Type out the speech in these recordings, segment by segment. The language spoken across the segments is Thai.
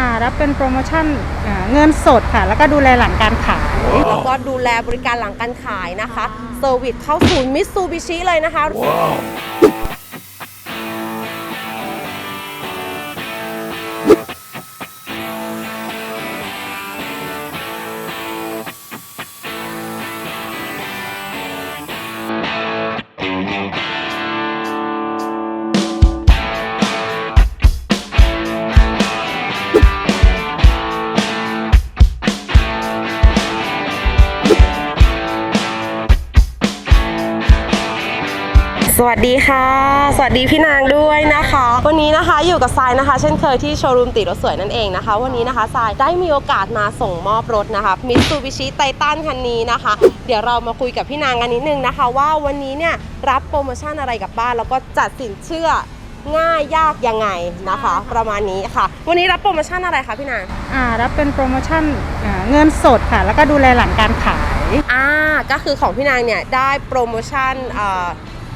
อ่ารับเป็นโปรโมชั่นอ่าเงินสดค่ะ แล้วก็ดูแลหลังการขาย แล้วก็ดูแลบริการหลังการขายนะคะเซอร์วิสเข้าศูนย์มิตซูบิชิเลยนะคะ สวัสดีค่ะ สวัสดีพี่นางด้วยนะคะ วันนี้นะคะอยู่กับทรายนะคะ เช่นเคยที่โชว์รูมติรถสวยนั่นเองนะคะ วันนี้นะคะทรายได้มีโอกาสมาส่งมอบรถนะคะมิตซูบิชิไททันคันนี้นะคะ เดี๋ยวเรามาคุยกับพี่นางกันนิดนึงนะคะ ว่าวันนี้เนี่ยรับโปรโมชั่นอะไรกลับบ้าน แล้วก็จัดสินเชื่อง่ายยากยังไงนะคะ ประมาณนี้ค่ะ วันนี้รับโปรโมชั่นอะไรคะพี่นางอ่ารับเป็นโปรโมชั่นอ่าเงินสดค่ะ แล้วก็ดูแลหลังการขายอ่าก็คือของพี่นางเนี่ยได้โปรโมชั่นเอ่อ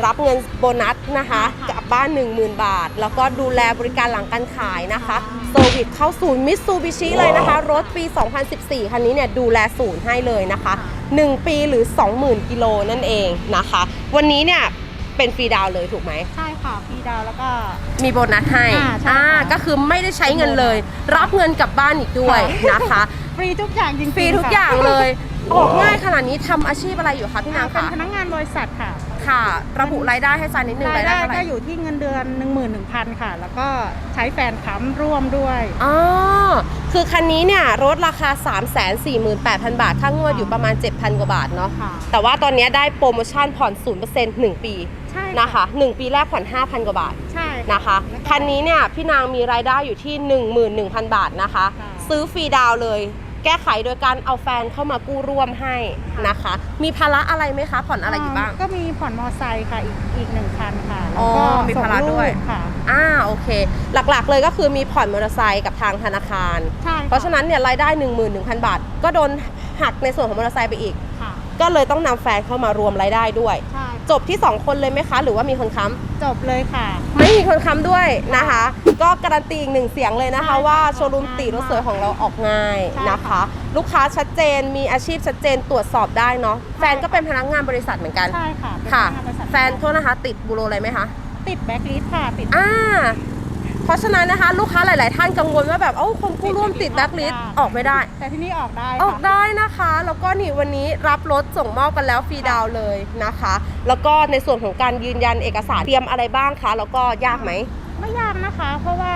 รับเงินโบนัสนะคะกลับบ้าน 10,000 บาท แล้วก็ดูแลบริการหลังการขายนะคะเซอร์วิสเข้าศูนย์มิตซูบิชิเลยนะคะ รถปี 2014 คันนี้เนี่ยดูแลศูนย์ให้เลยนะคะ 1 ปีหรือ 20,000 กิโลนั่นเองนะคะ วันนี้เนี่ยเป็นฟรีดาวน์เลยถูกไหม ใช่ค่ะฟรีดาวน์แล้วก็มีโบนัสให้อ่าใช่ค่ะก็คือไม่ได้ใช้เงินเลย รับเงินกลับบ้านอีกด้วยค่ะนะคะ ฟรีทุกอย่างจริงๆฟรีทุกค่ะอย่างเลย ออกง่ายขนาดนี้ทำอาชีพอะไรอยู่คะพี่นางเป็นคะพนักงานบริษัทค่ะค่ะ ระบุรายได้ให้ซายนิดนึงรายรายได้ได้เท่าไหร่ก็อยู่ที่เงินเดือน 11,000 ค่ะ แล้วก็ใช้แฟนค้ำร่วมด้วย อ๋อคือคันนี้เนี่ยรถราคา 3 4 8 0 0 0 บาทค่างวดอยู่ประมาณ 7,000 กว่าบาทเนาะค่ะ แต่ว่าตอนนี้ได้โปรโมชั่นผ่อน 0% 1 ปีใช่นะคะ 1 ปีแรกผ่อน 5,000 กว่าบาท ใช่ นะคะคันนี้เนี่ยพี่นางมีรายได้อยู่ที่ 11,000 บาทนะคะ ค่ะ ซื้อฟรีดาวน์เลย แก้ไขโดยการเอาแฟนเข้ามากู้ร่วมให้นะคะ มีภาระอะไรไหมคะผ่อนอะไรอยู่บ้าง ก็มีผ่อนมอไซค์ค่ะ อีกอีกหนึ่งคันค่ะอ๋แล้วอก็มีภาระด้วยส่งลูกค่ะ อ่าโอเค หลักๆเลยก็คือมีผ่อนมอเตอร์ไซค์กับทางธนาคาร ใช่ค่เพราะฉะนั้นเนี่ยรายได้ 11,000 บาท ก็โดนหักในส่วนของมอเตอร์ไซค์ไปอีก ค่ะ ก็เลยต้องนำแฟนเข้ามารวมรายได้ด้วย ใช่ จบที่ 2 คนเลยไหมคะ หรือว่ามีคนค้จบเลยค่ะำไม่มีคนค้ำด้วยนะคะ ก็การันตีอีกหนึ่งเสียงเลยนะคะ ใช่ค่ะว่าโชว์รูมตีรถสวยของเราออกง่ายใช่นะคะค่ะลูกค้าชัดเจนมีอาชีพชัดเจนตรวจสอบได้เนาะแฟนก็เป็นพนักงานบริษัทเหมือนกัน ใช่ค่ะเป็นค่ะ พนักงานบริษัทแฟนโทษนะคะ ติดบูโรอะไรไหมคะ ติดแบ็คลิสต์ค่ะ ติด อ่า เพราะฉะนั้นนะคะลูกค้าหลาย ๆ ท่านกังวลว่าแบบเอ้าคนกู้ร่วมติดแบ็คลิสต์ออกไม่ได้ แต่ที่นี่ออกได้ออกค่ะ ได้นะคะ แล้วก็นี่วันนี้รับรถส่งมอบกันแล้วฟรีดาวน์เลยนะคะ แล้วก็ในส่วนของการยืนยันเอกสารเตรียมอะไรบ้างคะแล้วก็ยากไหม ไม่ยากนะคะ เพราะว่า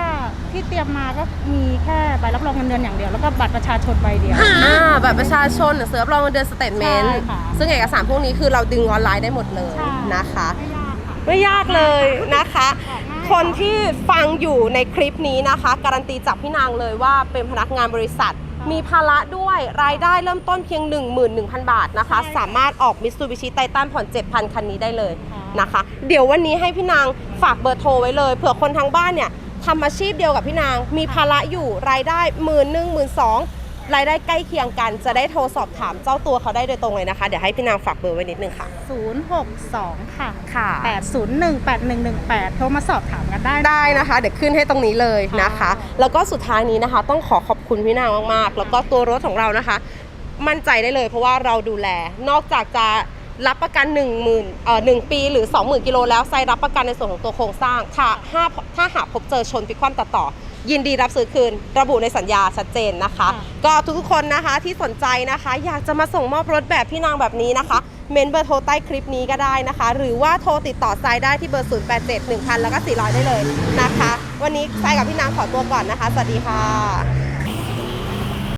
ที่เตรียมมาก็มีแค่ใบรับรองเงินเดือนอย่างเดียวแล้วก็บัตรประชาชนใบเดียว อ่าแบบประชาชนหรือเสือรับรองเงินเดือนสเตทเมนต์ใช่ค่ะซึ่งเอกสารพวกนี้คือเราดึงออนไลน์ได้หมดเลยใช่ นะคะ ไม่ยากค่ะ ไม่ยากเลยนะคะออกง่าย คนที่ฟังอยู่ในคลิปนี้นะคะ การันตีจากพี่นางเลยว่าเป็นพนักงานบริษัท มีภาระด้วยรายได้เริ่มต้นเพียง 11,000 บาทนะคะใช่ค่ะสามารถออกมิ t ซูบิชิไททันผ่อน 7,000 คันนี้ได้เลยค่ะนะคะ เดี๋ยววันนี้ให้พี่นางฝากเบอร์โทรไว้เลยเผื่อคนทางบ้านเนี่ยทำอาชีพเดียวกับพี่นาง มีภาระอยู่รายได้หมื่นหนึ่งหมื่นสอง รายได้ใกล้เคียงกัน จะได้โทรสอบถามเจ้าตัวเขาได้โดยตรงเลยนะคะ เดี๋ยวให้พี่นางฝากเบอร์ไว้นิดนึงค่ะ 062 ค่ะ ค่ะ 801 8118 โทรมาสอบถามกันได้นะได้นะคะ เดี๋ยวขึ้นให้ตรงนี้เลยนะคะค่ะแล้วก็สุดท้ายนี้นะคะ ต้องขอขอบคุณพี่นางมากๆ แล้วก็ตัวรถของเรานะคะ มั่นใจได้เลยเพราะว่าเราดูแล นอกจากจะรับประกัน 1 0,000เอ่อ1ปีหรือ 20,000 กิโลแล้วไซรับประกันในส่วนของตัวโครงสร้างถ้าถ้าถ้าหากพบเจอชนพลิกคว่ำตัดต่อ ยินดีรับซื้อคืน ระบุในสัญญาชัดเจนนะคะค่ะก็ทุกๆคนนะคะที่สนใจนะคะ อยากจะมาส่งมอบรถแบบพี่นางแบบนี้นะคะ เมนเบอร์โทรใต้คลิปนี้ก็ได้นะคะ หรือว่าโทรติดต่อทรายได้ที่เบอร์ 0 8 7 1 0 0 0 แล้วก็ 400 ได้เลยนะคะ วันนี้ทรายกับพี่นางขอตัวก่อนนะคะ สวัสดีค่ะ